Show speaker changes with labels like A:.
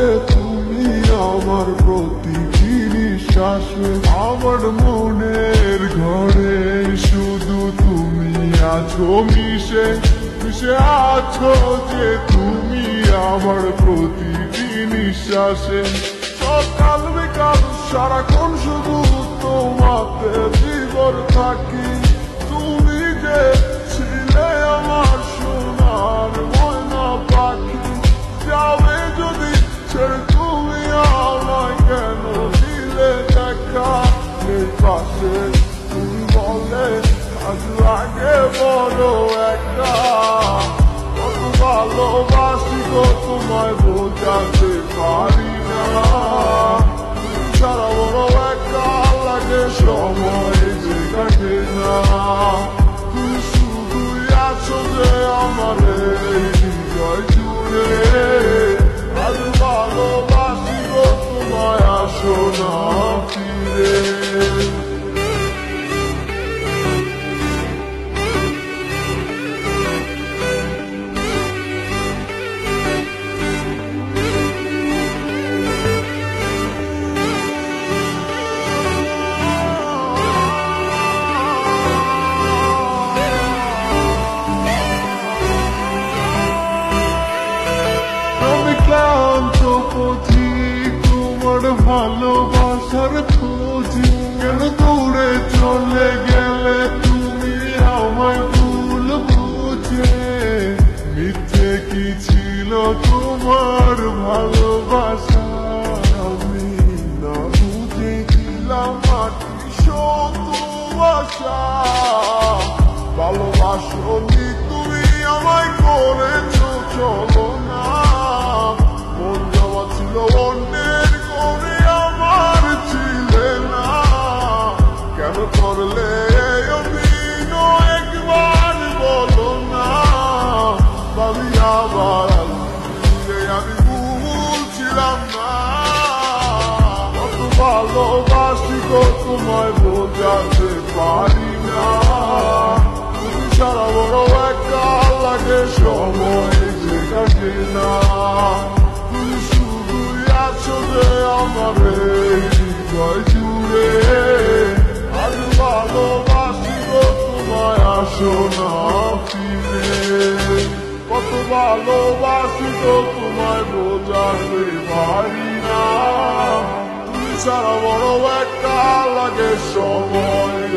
A: বলে তুমি আমার প্রতিটি নিঃশ্বাস আমার মনের ঘরে শুধু তুমি আছো, মিশে মিশে আছো যে তুমি আমার প্রতিটি নিঃশ্বাসে সকাল বিকাল সারাক্ষণ শুধু তোমাতে জীবন থাকি। ছেড়ে তুমি আমায় কেন দিলে দেখা এই পাশে তুমি বলে আজ লাগে বড় একটা কত ভালোবাসি গো তোমায় বোঝাতে পারি পথিক তোমার ভালোবাসার খোঁজি কেন দূরে চলে গেলে তুমি আমায় ভুল বুঝে মিথ্যে কি ছিল তোমার ভালোবাসা আমি না বুঝে দিলাম মাটি বোঝাতে পারি না। তুমি সারা বড় একটা লাগে, সময় যে কাটে না তুমি শুধুই আছো যে আমার হৃদয় জুড়ে। আজ ভালোবাসি গো, তোমায় আসো না ফিরে। কত ভালোবাসি তো তোমায় বোঝাতে পারি ছাড়া বড় একটা লাগে সময়।